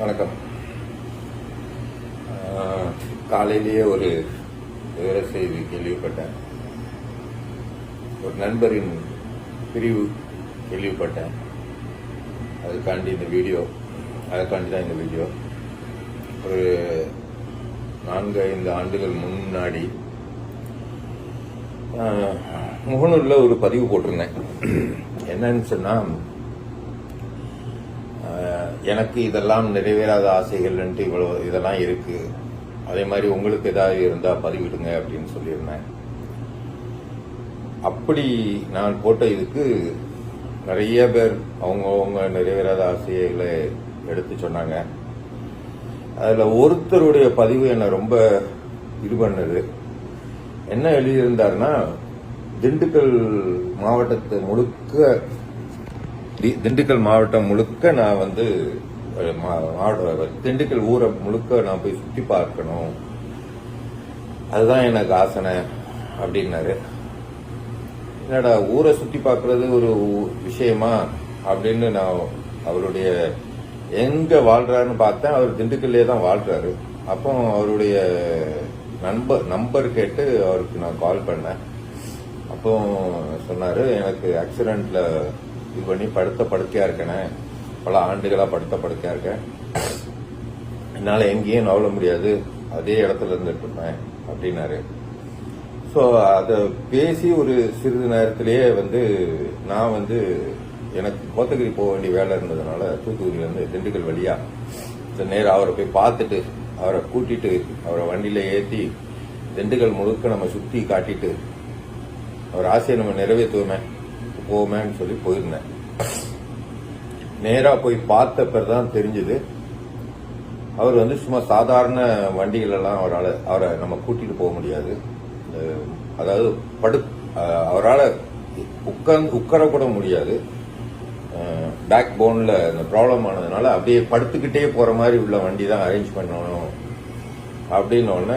வணக்கம். காலையிலேயே ஒரு விவர செய்தி கேள்விப்பட்டேன். ஒரு நண்பரின் பிரிவு கேள்விப்பட்டேன். அதுக்காண்டி இந்த வீடியோ அதுக்காண்டி தான் இந்த வீடியோ. ஒரு நான்கு ஐந்து ஆண்டுகள் முன்னாடி முகநூரில் முகநூலில் ஒரு பதிவு போட்டிருந்தேன். என்னன்னு சொன்னால் எனக்கு இதெல்லாம் நிறைவேறாத ஆசைகள்ன்ட்டு இவ்வளோ இதெல்லாம் இருக்கு. அதே மாதிரி உங்களுக்கு ஏதாவது இருந்தால் பதிவிடுங்க அப்படின்னு சொல்லியிருந்தேன். அப்படி நான் போட்ட இதுக்கு நிறைய பேர் அவங்கவுங்க நிறைவேறாத ஆசைகளை எடுத்து சொன்னாங்க. அதில் ஒருத்தருடைய பதிவு என்னை ரொம்ப இது பண்ணது. என்ன எழுதியிருந்தாருன்னா திண்டுக்கல் மாவட்டத்தை முழுக்க திண்டுக்கல் மாவட்டம் முழுக்க நான் வந்து திண்டுக்கல் ஊரை முழுக்க நான் போய் சுற்றி பார்க்கணும். அதுதான் எனக்கு ஆசனை அப்படின்னாரு. என்னடா ஊரை சுற்றி பார்க்கறது ஒரு ஊ- விஷயமா? அப்படின்னு நான் அவருடைய எங்க வாழ்றாருன்னு பார்த்தேன். அவர் திண்டுக்கல்லே தான் வாழ்றாரு. அப்போ அவருடைய நண்பர் நம்பர் கேட்டு அவருக்கு நான் கால் பண்ணேன். அப்போ சொன்னார் எனக்கு ஆக்சிடெண்ட்டில் இது பண்ணி படுத்த படுக்கையா இருக்கேனே? பல ஆண்டுகளா படுத்த படுக்கையா இருக்கேன் என்னால எங்கேயும் நவள முடியாது. அதே இடத்துல இருந்துட்டு இருப்பேன் அப்படின்னாரு. ஸோ அதை பேசி ஒரு சிறிது நேரத்திலேயே வந்து நான் வந்து எனக்கு கோத்தகிரி போக வேண்டிய வேலை இருந்ததுனால தூத்துக்குடியிலேருந்து திண்டுக்கல் வழியா நேரம் அவரை போய் பார்த்துட்டு அவரை கூட்டிட்டு அவரை வண்டியில ஏற்றி திண்டுக்கல் முழுக்க நம்ம சுற்றி காட்டிட்டு அவர் ஆசையை நம்ம நிறைவேற்றுவோமே. போமேன்னு சொல்லி போயிருந்தேன். நேராக போய் பார்த்த பிறகு தான் தெரிஞ்சது. அவர் வந்து சும்மா சாதாரண வண்டிகளெல்லாம் அவரால் அவரை நம்ம கூட்டிகிட்டு போக முடியாது. அதாவது படு அவரால் உட்கார்ந்து உட்கார கூட முடியாது. பேக் போனில் அந்த ப்ராப்ளம் ஆனதுனால அப்படியே படுத்துக்கிட்டே போகிற மாதிரி உள்ள வண்டி தான் அரேஞ்ச் பண்ணணும். அப்படின்னு ஒன்று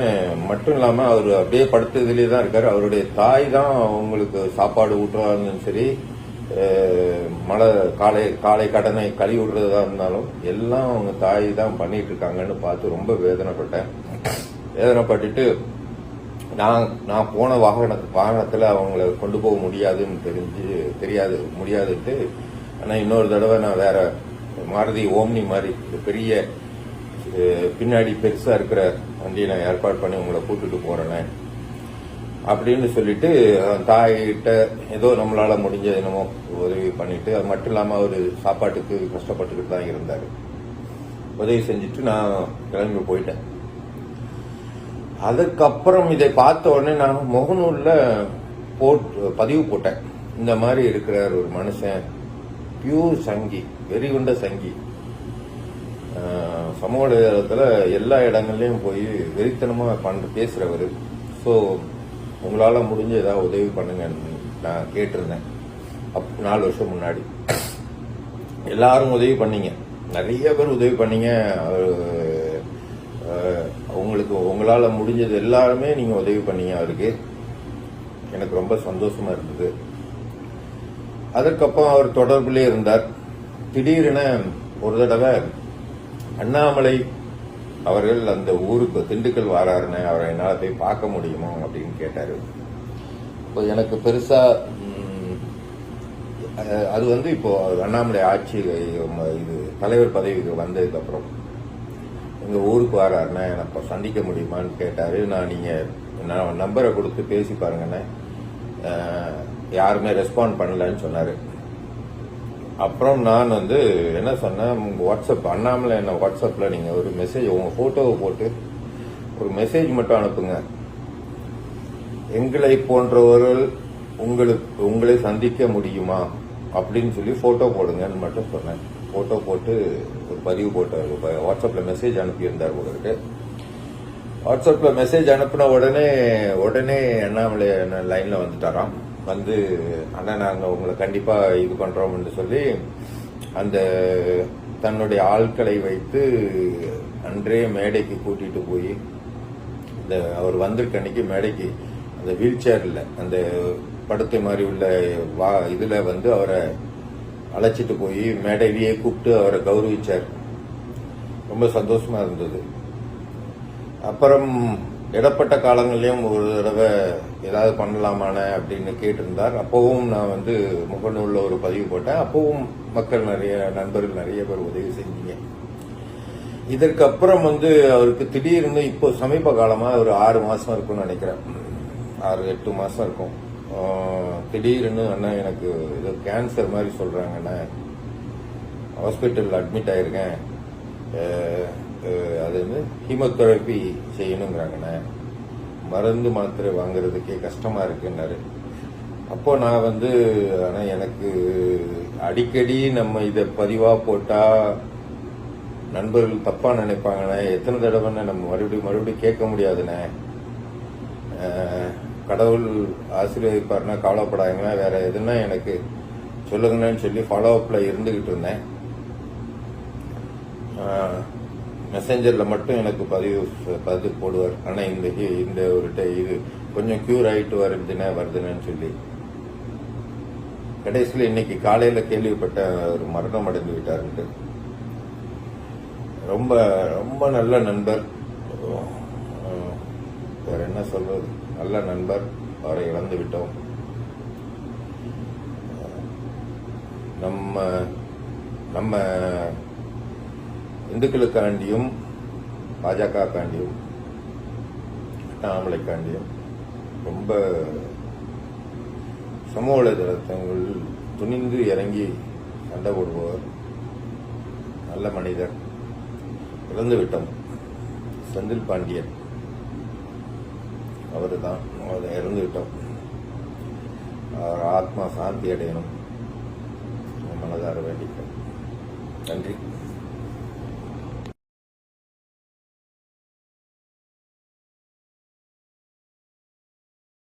மட்டும் இல்லாமல் அவர் அப்படியே படுத்ததுலேயே தான் இருக்கார். அவருடைய தாய் தான் அவங்களுக்கு சாப்பாடு ஊட்டுறாலும் சரி மழை காலை காலை கடனை கழி விடுறதா இருந்தாலும் எல்லாம் அவங்க தாய் தான் பண்ணிட்டு இருக்காங்கன்னு பார்த்து ரொம்ப வேதனைப்பட்டேன். வேதனைப்பட்டுட்டு நான் நான் போன வாகன வாகனத்தில் அவங்கள கொண்டு போக முடியாதுன்னு தெரிஞ்சு தெரியாது முடியாதுன்ட்டு ஆனால் இன்னொரு தடவை நான் வேற மாருதி ஓம்னி மாதிரி ஒரு பெரிய பின்னாடி பெருசா இருக்கிற வண்டியை நான் ஏற்பாடு பண்ணி உங்களை கூட்டிட்டு போறேனே அப்படின்னு சொல்லிட்டு தாய்கிட்ட ஏதோ நம்மளால முடிஞ்ச என்னமோ உதவி பண்ணிட்டு அது மட்டும் இல்லாம அவரு சாப்பாட்டுக்கு கஷ்டப்பட்டுக்கிட்டு தான் இருந்தாரு. உதவி செஞ்சுட்டு நான் கிளம்பி போயிட்டேன். அதுக்கப்புறம் இதை பார்த்த உடனே நான் முகநூலில் போட் பதிவு போட்டேன். இந்த மாதிரி இருக்கிறார் ஒரு மனுஷன். பியூர் சங்கி வெறிகுண்ட சங்கி. சமூக வலைதளத்தில் எல்லா இடங்கள்லையும் போய் வெறித்தனமாக பண்ற பேசுகிறவர் ஸோ உங்களால் முடிஞ்ச ஏதாவது உதவி பண்ணுங்கன்னு நான் கேட்டிருந்தேன். அப் நாலு வருஷம் முன்னாடி. எல்லாரும் உதவி பண்ணீங்க. நிறைய பேர் உதவி பண்ணீங்க. உங்களுக்கு உங்களால் முடிஞ்சது எல்லாருமே நீங்கள் உதவி பண்ணீங்க அவருக்கு. எனக்கு ரொம்ப சந்தோஷமாக இருந்தது. அதற்கப்புறம் அவர் தொடர்பிலே இருந்தார். திடீரென ஒரு தடவை அண்ணாமலை அவர்கள் அந்த ஊருக்கு திண்டுக்கல் வாராருன்னு அவரை என்னால் போய் பார்க்க முடியுமோ அப்படின்னு கேட்டார். இப்போ எனக்கு பெருசாக அது வந்து இப்போ அண்ணாமலை ஆட்சி இது தலைவர் பதவிக்கு வந்ததுக்கப்புறம் எங்கள் ஊருக்கு வராருன்னா எனக்கு சந்திக்க முடியுமான்னு கேட்டார். நான் நீங்கள் நான் நம்பரை கொடுத்து பேசி பாருங்கண்ணே யாருமே ரெஸ்பாண்ட் பண்ணலன்னு சொன்னார். அப்புறம் நான் வந்து என்ன சொன்னேன் உங்கள் வாட்ஸ்அப் அண்ணாமலை என்ன வாட்ஸ்அப்பில் நீங்கள் ஒரு மெசேஜ் உங்கள் ஃபோட்டோவை போட்டு ஒரு மெசேஜ் மட்டும் அனுப்புங்க. எங்களை போன்றவர்கள் உங்களுக்கு உங்களை சந்திக்க முடியுமா? அப்படின்னு சொல்லி ஃபோட்டோ போடுங்கன்னு மட்டும் சொன்னேன். ஃபோட்டோ போட்டு ஒரு பதிவு போட்டார் வாட்ஸ்அப்பில் மெசேஜ் அனுப்பியிருந்தார் உங்களுக்கு வாட்ஸ்அப்பில் மெசேஜ் அனுப்பின உடனே உடனே அண்ணாமலை என்ன லைன்ல வந்துட்டாராம். வந்து அண்ணா நாங்கள் உங்களை கண்டிப்பாக இது பண்ணுறோம்னு சொல்லி அந்த தன்னுடைய ஆட்களை வைத்து அன்றே மேடைக்கு கூட்டிகிட்டு போய் இந்த அவர் வந்திருக்க அன்னைக்கு மேடைக்கு அந்த வீல் சேரில் அந்த படுக்கை மாதிரி உள்ள வா இதில் வந்து அவரை அழைச்சிட்டு போய் மேடையிலேயே கூப்பிட்டு அவரை கௌரவிச்சார். ரொம்ப சந்தோஷமாக இருந்தது. அப்புறம் இடப்பட்ட காலங்கள்லயும் ஒரு தடவை ஏதாவது பண்ணலாமான அப்படின்னு கேட்டிருந்தார். அப்பவும் நான் வந்து முகநூலில் ஒரு பதிவு போட்டேன். அப்பவும் மக்கள் நிறைய நண்பர்கள் நிறைய பேர் உதவி செஞ்சீங்க. இதற்கு அப்புறம் வந்து அவருக்கு திடீர்னு இப்போ சமீப காலமாக ஒரு ஆறு மாதம் இருக்கும்னு நினைக்கிறேன். ஆறு எட்டு மாதம் இருக்கும். திடீர்னு அண்ணா எனக்கு ஏதோ கேன்சர் மாதிரி சொல்றாங்கண்ணா ஹாஸ்பிட்டலில் அட்மிட் ஆயிருக்கேன். அது வந்து ஹீமோதெரப்பி செய்யணுங்கிறாங்கண்ணே. மருந்து மாத்திரை வாங்குறதுக்கே கஷ்டமாக இருக்குன்னாரு. அப்போ நான் வந்து ஆனால் எனக்கு அடிக்கடி நம்ம இதை பதிவாக போட்டால் நண்பர்கள் தப்பாக நினைப்பாங்கண்ணே. எத்தனை தடவைன்னு நம்ம மறுபடியும் மறுபடியும் கேட்க முடியாதுண்ணே. கடவுள் ஆசீர்வதிப்பாருன்னா கவலைப்படாதீங்க வேற எதுனா எனக்கு சொல்லுங்கன்னு சொல்லி ஃபாலோ அப்பில் இருந்துக்கிட்டு இருந்தேன். மெசேஞ்சரில் மட்டும் எனக்கு பதிவு பதிவு போடுவார். ஆனால் இந்த இந்த ஒரு இது கொஞ்சம் க்யூர் ஆகிட்டு வருதுன்னா வருதுன்னு சொல்லி. கடைசியில் இன்னைக்கு காலையில் கேள்விப்பட்ட ஒரு மரணம் அடைந்து விட்டாருன்ட்டு. ரொம்ப ரொம்ப நல்ல நண்பர். வேற என்ன சொல்றது? நல்ல நண்பர். அவரை இழந்து விட்டோம். நம்ம நம்ம இந்துக்களுக்காண்டியும் பாஜகக்காண்டியும் அண்ணாமலைக்காண்டியும் ரொம்ப சமூக வலைதளத்தங்கள் துணிந்து இறங்கி சண்டை போடுபவர் நல்ல மனிதர் இறந்து விட்டோம் செந்தில் பாண்டியன். அவர் தான் இறந்து விட்டோம். அவர் ஆத்மா சாந்தி அடையணும். மனதார வேண்டிக்கிறேன். நன்றி.